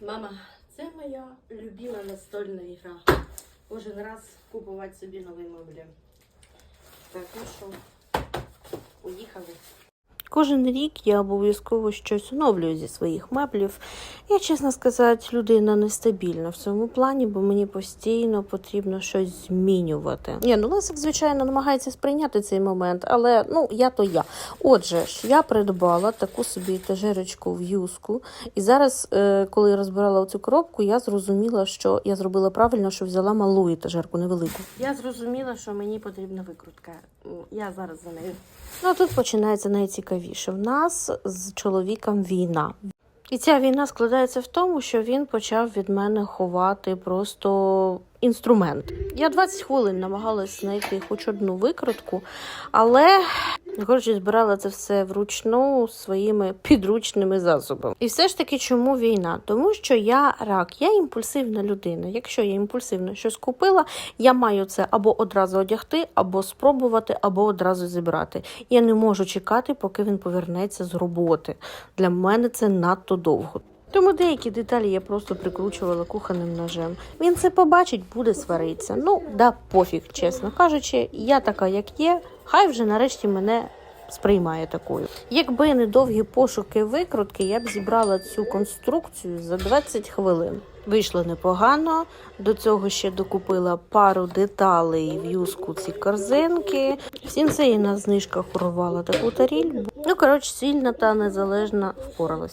Мама, це моя любима настольна ігра. Кожен раз купувати собі нові меблі. Так, ну що, поїхали. Кожен рік я обов'язково щось оновлюю зі своїх меблів. Я, чесно сказати, людина нестабільна в цьому плані, бо мені постійно потрібно щось змінювати. Ні, ну Лесик, звичайно, намагається сприйняти цей момент, але ну я то я. Отже я придбала таку собі етажерочку в юску. І зараз, е, коли я розбирала цю коробку, я зрозуміла, що я зробила правильно, що взяла малу етажерку, невелику. Я зрозуміла, що мені потрібна викрутка. Я зараз за нею. Ну, тут починається найцікавіше. В нас з чоловіком війна. І ця війна складається в тому, що він почав від мене ховати просто інструмент. Я 20 хвилин намагалась знайти хоч одну викрутку, але коротше збирала це все вручну своїми підручними засобами. І все ж таки, чому війна? Тому що я рак, я імпульсивна людина. Якщо я імпульсивно щось купила, я маю це або одразу одягти, або спробувати, або одразу зібрати. Я не можу чекати, поки він повернеться з роботи. Для мене це надто довго. Тому деякі деталі я просто прикручувала кухонним ножем. Він це побачить, буде сваритися. Ну, да пофіг, чесно кажучи, я така, як є, хай вже нарешті мене сприймає такою. Якби не довгі пошуки викрутки, я б зібрала цю конструкцію за 20 хвилин. Вийшло непогано. До цього ще докупила пару деталей в юску ці корзинки. Всім це і на знижках урвала таку таріль. Ну коротше, сильна та незалежна впоралась.